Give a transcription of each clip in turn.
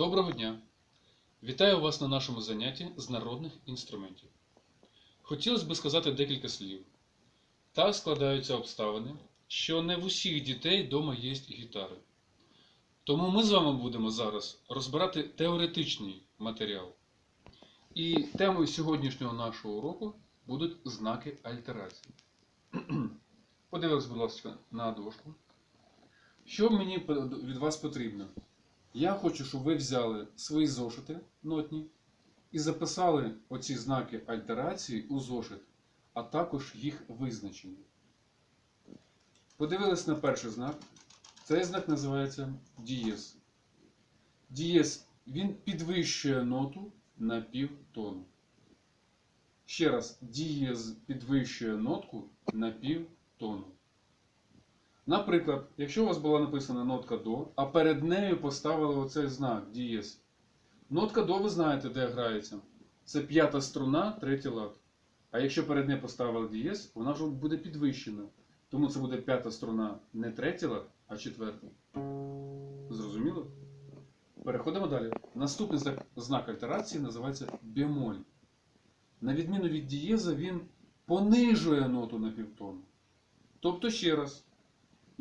Доброго дня! Вітаю вас на нашому занятті з народних інструментів. Хотілося б сказати декілька слів. Так складаються обставини, що не в усіх дітей вдома є гітари. Тому ми з вами будемо зараз розбирати теоретичний матеріал. І темою сьогоднішнього нашого уроку будуть знаки альтерації. Подивились, будь ласка, на дошку. Що мені від вас потрібно? Я хочу, щоб ви взяли свої зошити нотні і записали оці знаки альтерації у зошит, а також їх визначення. Подивились на перший знак. Цей знак називається дієз. Дієз він підвищує ноту на півтону. Ще раз, дієз підвищує нотку на півтону. Наприклад, якщо у вас була написана нотка до, а перед нею поставили оцей знак дієс. Нотка до, ви знаєте, де грається. Це п'ята струна, третій лад. А якщо перед нею поставили дієс, вона вже буде підвищена. Тому це буде п'ята струна не третій лад, а четверта. Зрозуміло? Переходимо далі. Наступний знак, знак альтерації називається бемоль. На відміну від дієза, він понижує ноту на півтону. Тобто, ще раз.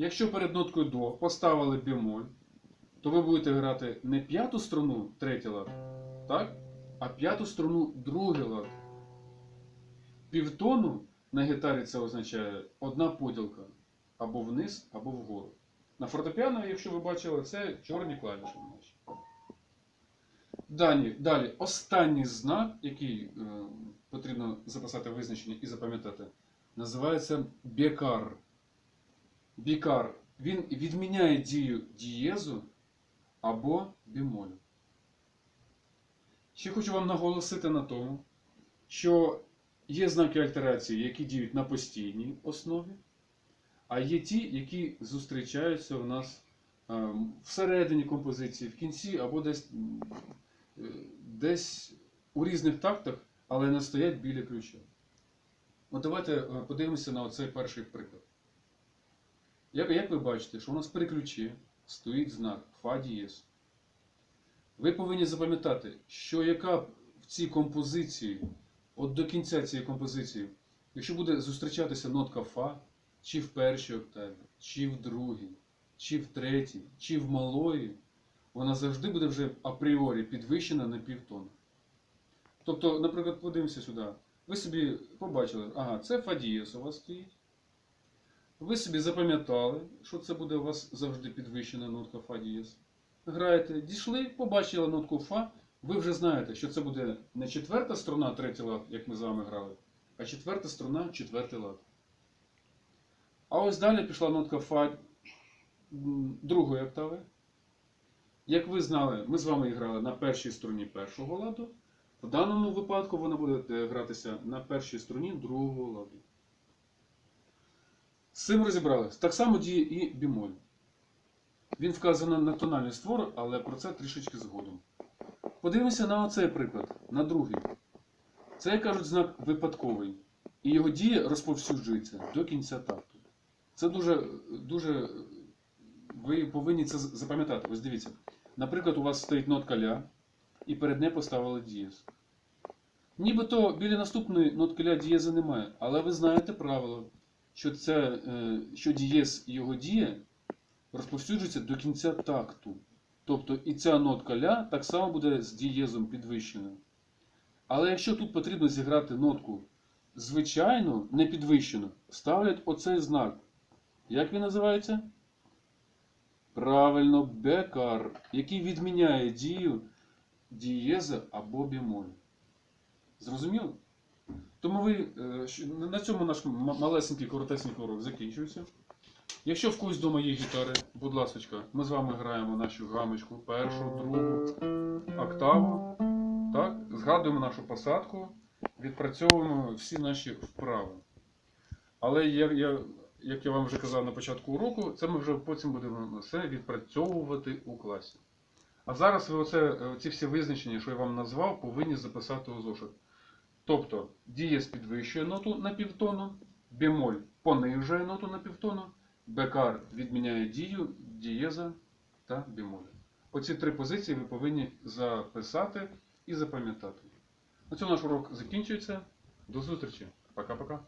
Якщо перед ноткою до поставили бемоль, то ви будете грати не п'яту струну, третій лад, так? а п'яту струну, другий лад. Півтону на гітарі це означає одна поділка або вниз, або вгору. На фортепіано, якщо ви бачили, це чорні клавіші. Далі, далі останній знак, який е, потрібно записати визначення і запам'ятати, називається бекар. Бікар, він відміняє дію дієзу або бемолю. Ще хочу вам наголосити на тому, що є знаки альтерації, які діють на постійній основі, а є ті, які зустрічаються у нас е, всередині композиції, в кінці або десь, е, десь у різних тактах, але не стоять біля ключа. От давайте е, подивимося на оцей перший приклад. Як, як ви бачите, що у нас при ключі стоїть знак Фа дієс. Ви повинні запам'ятати, що яка в цій композиції, от до кінця цієї композиції, якщо буде зустрічатися нотка Фа, чи в першій октаві, чи в другій, чи в третій, чи в малої, вона завжди буде вже апріорі підвищена на півтону. Тобто, наприклад, подивимося сюди. Ви собі побачили, ага, це Фа дієс у вас стоїть. Ви собі запам'ятали, що це буде у вас завжди підвищена нотка Фа дієс. Граєте, дійшли, побачили нотку Фа, ви вже знаєте, що це буде не четверта струна, третій лад, як ми з вами грали, а четверта струна, четвертий лад. А ось далі пішла нотка Фа другої октави. Як ви знали, ми з вами грали на першій струні першого ладу. В даному випадку вона буде гратися на першій струні другого ладу. З цим розібрались. Так само діє і бімоль. Він вказаний на тональний створ, але про це трішечки згодом. Подивимося на оцей приклад, на другий. Це, як кажуть, знак випадковий. І його дія розповсюджується до кінця такту. Це дуже, дуже. Ви повинні це запам'ятати. Ось дивіться. Наприклад, у вас стоїть нотка ля, і перед нею поставили дієз. Нібито біля наступної нотки ля дієза немає, але ви знаєте правило що це, що дієс і його дія розповсюджується до кінця такту. Тобто і ця нотка ля так само буде з дієзом підвищена. Але якщо тут потрібно зіграти нотку звичайну, не підвищену, ставлять оцей знак. Як він називається? Правильно, бекар, який відміняє дію дієза або бемоль. Зрозуміло? Тому ви, на цьому наш малесенький коротесенький урок закінчується. Якщо в когось вдома є гітари, будь ласка, ми з вами граємо нашу гамочку, першу, другу, октаву. Так? Згадуємо нашу посадку, відпрацьовуємо всі наші вправи. Але я, я, як я вам вже казав на початку уроку, це ми вже потім будемо все відпрацьовувати у класі. А зараз ви оце, ці всі визначення, що я вам назвав, повинні записати у зошит. Тобто дієс підвищує ноту на півтону, бемоль понижує ноту на півтону, бекар відміняє дію, дієза та бемоль. Оці три позиції ви повинні записати і запам'ятати. На цьому наш урок закінчується. До зустрічі. Пока-пока.